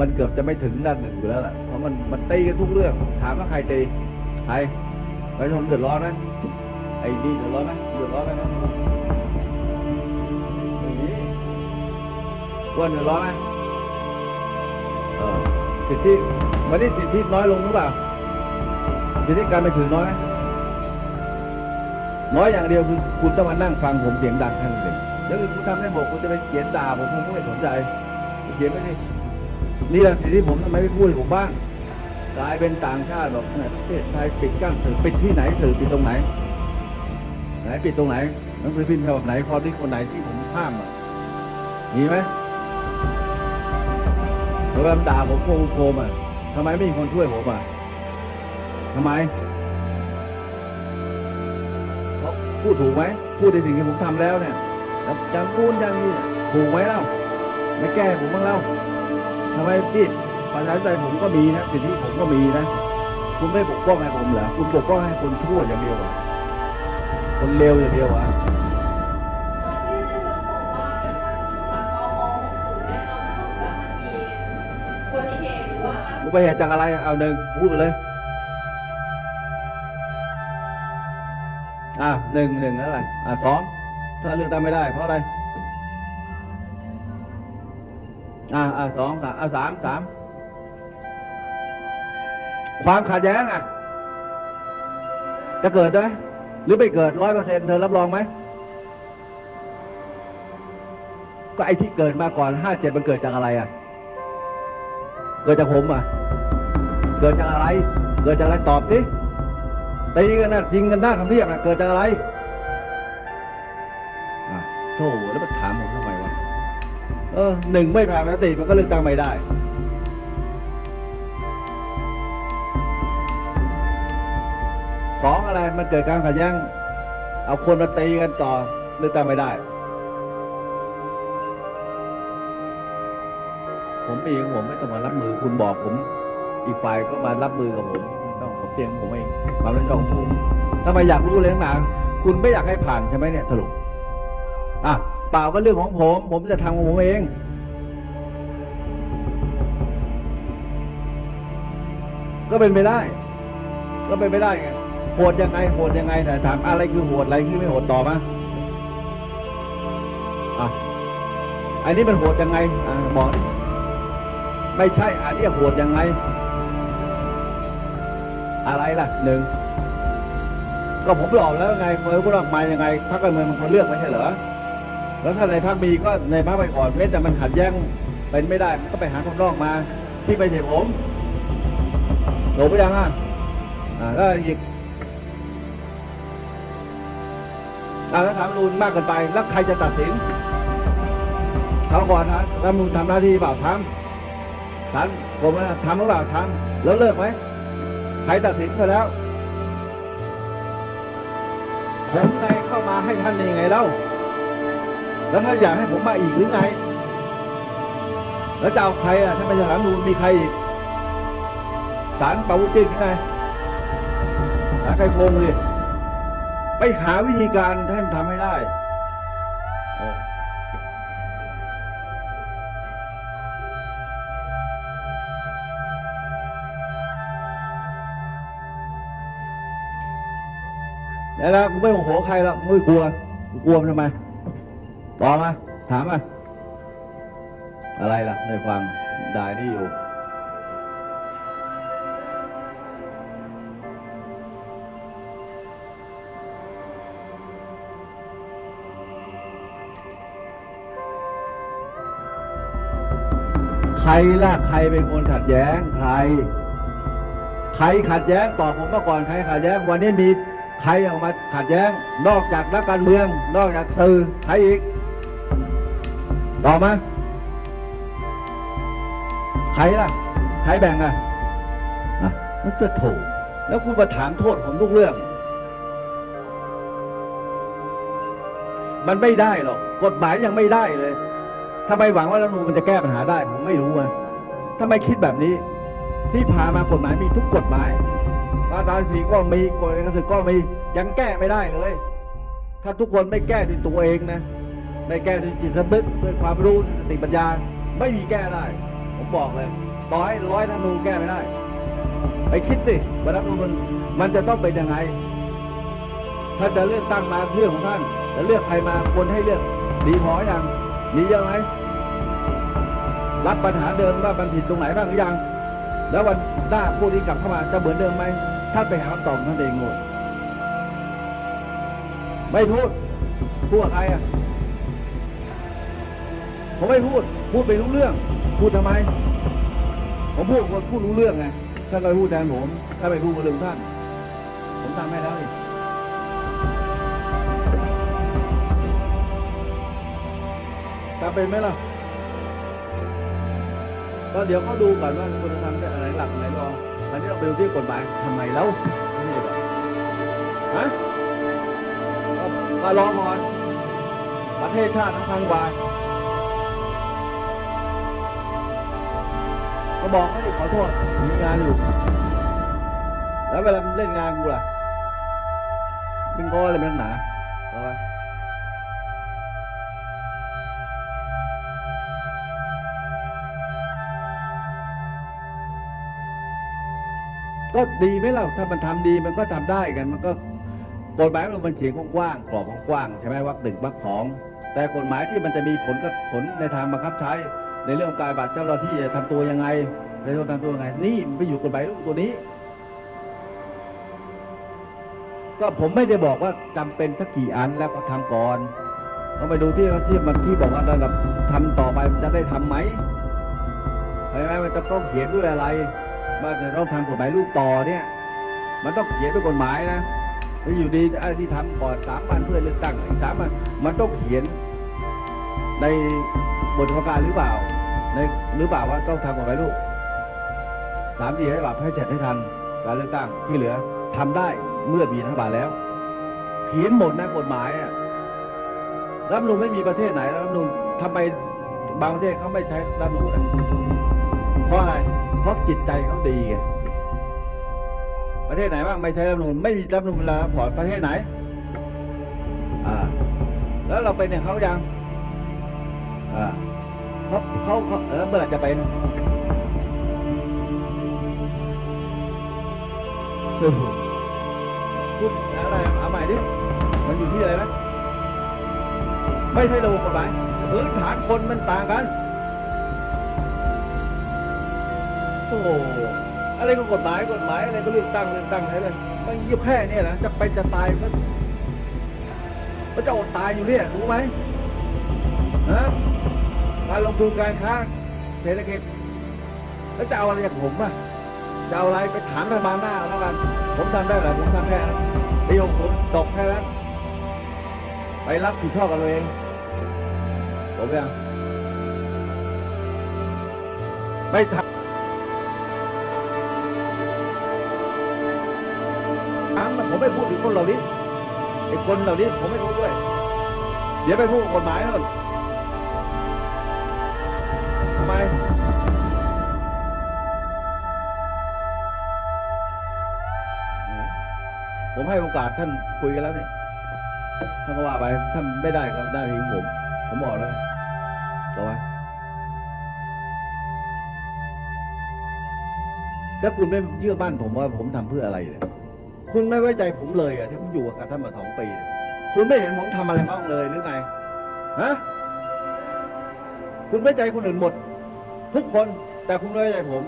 มันเกือบจะไม่ถึงด้านหนึ่งอยู่แล้วแหละเพราะมันมันตีกันทุกเรื่อง ถามว่าใครตีใครประชาชนเดือดร้อนไหมไอ้นี่เดือดร้อนไหมเดือดร้อนไหมนะไม่มีอ้วนเดือดร้อนไหมเออสิทธิวันนี้สิทธิน้อยลงหรือเปล่าสิทธิการไปถือน้อยไหมน้อยอย่างเดียวคือคุณต้องมานั่งฟังผมเสียงดังแค่นั้นเองแล้วคือคุณทำได้บอกคุณจะไปเขียนด่าผมผมก็ไม่สนใจเขียนไม่ได้ นี่แหละสิ่งที่ผมทำไมไม่พูดให้ผมบ้างกลายเป็นต่างชาติบอกประเทศไทยปิดกั้นสื่อปิดที่ไหนสื่อปิดตรงไหน ไหนปิดตรงไหนหนังสือพิมพ์ฉบับไหนพอที่คนไหนที่ผมห้ามอะมีไหมแล้วก็ด่าผมโกงโกมอะทำไมไม่มีคนช่วยผมอะทำไมเขาพูดถูกไหมพูดในสิ่งที่ผมทำแล้วเนี่ยแล้วอย่างกูนอย่างนี้ถูกไหมเล่าไม่แก้ผมบ้างแล้ ทำไมพี่ประชาธิปไตยผมก็มีนะสิทธิผมก็มีนะ คุณไม่ปกป้องให้ผมเหรอคุณปกป้องให้คนชั่วอย่างเดียวอะคนเลวอย่างเดียวเหรอะกูไปเหตุจากอะไรเอาหนึ่งพูดไปเลยอะหนึ่งหนึ่งอะไรอะสองถ้าเลือกตั้งไม่ได้เพราะอะไร อ่าอ่าสองสามอ่าสามสามความขัดแย้งอะ จะเกิดไหมหรือไม่เกิดร้อยเปอร์เซ็นต์เธอรับรองไหมก็ไอ้ที่เกิดมาก่อนห้าเจ็ดมันเกิดจากอะไรอะ เกิดจากผมอะ เกิดจากอะไร เกิดจากอะไรตอบสิตีกันนะยิงกันหน้าคำเรียบนะเกิดจากอะไรอะโธ่แล้วมาถามผมทำไม ออหนึ่งไม่ผ่านปกติมันก็เลือกตั้งไม่ได้สองอะไรมันเกิดการขัดแย้งเอาคนมาตีกันต่อเลือกตั้งไม่ได้ ผมเองผมไม่ต้องมารับมือคุณบอกผม อีกฝ่ายก็มารับมือกับผมไม่ต้องผมเตรียมผมเองความรับผิดชอบของผมทำไมอยากรู้เลยนักหนาคุณไม่อยากให้ผ่านใช่ไหมเนี่ยสรุปอะ เปล่าก็เรื่องของผม ผมจะทำของผมเอง ก็เป็นไปได้ ก็เป็นไปได้ไงโหดยังไงโหดยังไงนะถามอะไรคือโหดอะไรคือไม่โหดต่อมาอะอันนี้มันโหดยังไงอะบอกดิไม่ใช่อันนี้โหดยังไง อะไรล่ะหนึ่งก็ผมบอกแล้วไงคนก็เลือกมายังไงพรรคการเมืองมันคนเลือกไม่ใช่เหรอ แล้วถ้าในพรรคมีก็ในพรรคไปก่อนเว้นแต่มันขัดแย้งเป็นไม่ได้มันก็ไปหาคนนอกมา ที่ไม่ใช่ผมหลงไปยังอะอ่าแล้วอีกอ่าแล้วถามนูนมากเกินไป แล้วใครจะตัดสินเขาก่อนนะรัฐธรรมนูนทำหน้าที่เปล่าทำทำผมว่าทำหรือเปล่าทำแล้วเลิกไหมใครตัดสินก็แล้วผมไงเข้ามาให้ท่านได้ยังไงเล่า แล้วท่าอยากให้ผมมาอีกหรือไง แล้วจะเอาใครอะถ้าไม่ใช่สารนูนมีใครอีกสารปาวุจินไงสารไกรโฟงเลยไปหาวิธีการให้มันทำให้ได้เออแล้วกูไม่โมโหใครหรอกไม่กลัวกูกลัวทำไม ตอบมา ถามมา อะไรล่ะไม่ฟังได้ที่อยู่ ใครล่ะ ใครเป็นคนขัดแย้ง ใคร ใครขัดแย้งตอบผมมาก่อนใครขัดแย้ง วันนี้มีใครออกมาขัดแย้ง นอกจากนักการเมือง นอกจากสื่อใครอีก ตอบมา ใครล่ะ ใครแบ่งอะอะนั่นจะถูก แล้วคุณมาถามโทษผมทุกเรื่อง มันไม่ได้หรอก กฎหมายยังไม่ได้เลยทำไมหวังว่ารัฐธรรมนูญมันจะแก้ปัญหาได้ ผมไม่รู้อะทำไมคิดแบบนี้ ที่ผ่านมากฎหมายมีทุกกฎหมายมาตราสีก็มีกฎเอกสิทธิ์ก็มียังแก้ไม่ได้เลย ถ้าทุกคนไม่แก้ด้วยตัวเองนะ ไม่แก้ด้วยจิตสำนึกด้วยความรู้สติปัญญา ไม่มีแก้ได้ ผมบอกเลย ต่อให้ร้อยรันูแก้ไม่ได้ไปคิดสิว่ารัฐธรรมนูญมันจะต้องเป็นยังไงถ้าจะเลือกตั้งมาเรื่องของท่านจะเลือกใครมาคนให้เลือกดีพออยังมีเยอะไหมรับปัญหาเดิมว่ามันผิดตรงไหนบ้างหรือยัง แล้ววันหน้าผู้ที่กลับเข้ามาจะเหมือนเดิมไหมท่านไปหาคำตอบของท่านเองหมดไม่พูดพูดใครอะ ผมไม่พูด พูดไปรู้เรื่อง พูดทำไม ผมพูดคนพูดรู้เรื่องไงท่านก็พูดแทนผมถ้าไปพูดกับเรื่องท่าน ผมทำให้แล้วนี่ทำเป็นไหมล่ะก็เดี๋ยวเขาดูก่อนว่าคุณธรรมได้อะไรหลักอะไรรองอันนี้เราไปดูที่กฎหมายทำไมแล้วนี่ดีกว่าฮะมารอก่อนประเทศชาติทั้งพันกว่า บอกเขาดิขอโทษมีงานอยู่ แล้วเวลาเล่นงานกูล่ะมึงก็อะไรเป็นหนาเอาไว้ก็ดีไหมล่ะถ้ามันทำดีมันก็ทำได้กัน มันก็กฎหมายมันมันเขียนกว้างๆกรอบกว้างใช่ไหมวรรคหนึ่งวรรคสอง แต่กฎหมายที่มันจะมีผลกับผลในทางบังคับใช้ ในเรื่องการบัตรเจ้าหน้าที่จะทำตัวยังไงในเรื่องทำตัวยังไง นี่ไปอยู่กฎหมายตัวนี้ ก็ผมไม่ได้บอกว่าจำเป็นสักกี่อันแล้วก็ทำก่อนต้องไปดูที่ที่มันที่บอกว่าระดับทำต่อไปมันจะได้ทำไหมใช่ไหมมันจะต้องเขียนด้วยอะไรว่าจะต้องทำกฎหมายลูกต่อเนี่ย มันต้องเขียนด้วยกฎหมายนะ ไม่อยู่ดีไอ้ที่ทำก่อนสามวันเพื่อเลือกตั้งอีกสามวันมันต้องเขียน ในบทประกาศหรือเปล่า ในหรือเปล่าว่าต้องทำกฎหมายลูกสามสี่ให้แบบให้เสร็จให้ทันการเลือกตั้งที่เหลือทำได้เมื่อมีรัฐบาลแล้ว เขียนหมดนะกฎหมายอะรัฐมนูญไม่มีประเทศไหนรัฐธรรมนูญทำไมบางประเทศเขาไม่ใช้รัฐมนูญอะเพราะอะไรเพราะจิตใจเขาดีไง ประเทศไหนบ้างไม่ใช้รัฐธรรมนูญไม่มีรัฐธรรมนูญแล้วผ่อนประเทศไหน อ่า แล้วเราเป็นอย่างเขายัง อ่าเขาเขาเขาแล้วเมื่อไหร่จะเป็นโอ้โหพูดอะไรเอาใหม่ดิมันอยู่ที่อะไรนะไม่ใช่ระบบกฎหมายพื้นฐานคนมันต่างกัน โอ้ อะไรก็กฎหมายกฎหมายอะไรก็เลือกตั้งเลือกตั้งอะไรเลยมันยิ่แค่เนี่ยนะจะไปจะตายมันมันจะอดตายอยู่เนี่ยรู้ไหมฮะการลงทุนการค้าเศรษฐกิจแล้วจะเอาอะไรจากผมอะจะเอาอะไรไปถามรัฐบาลหน้าแล้วกัน ผมทำได้แหละผมทำแค่นั้นปีหกศูนย์ตกแค่นั้นไปรับผิดชอบกันเราเองผมยังไม่ทำ ไม่พูดถึงคนเหล่านี้ไอ้คนเหล่านี้ผมไม่พูดด้วย เดี๋ยวไปพูดกฎหมายนั่นทำไมผมให้โอกาสท่านคุยกันแล้วนี่ท่านก็ว่าไปท่านไม่ได้ก็ได้ทีของผม ผมบอกแล้วต่อไปแล้วคุณไม่เชื่อมั่นผมว่าผมทำเพื่ออะไรเนี่ย คุณไม่ไว้ใจผมเลยอะที่ผมอยู่กับท่านมาสองปี คุณไม่เห็นผมทำอะไรบ้างเลยหรือไงฮะคุณไว้ใจคนอื่นหมด ทุกคนแต่คุณไม่ไว้ใจผม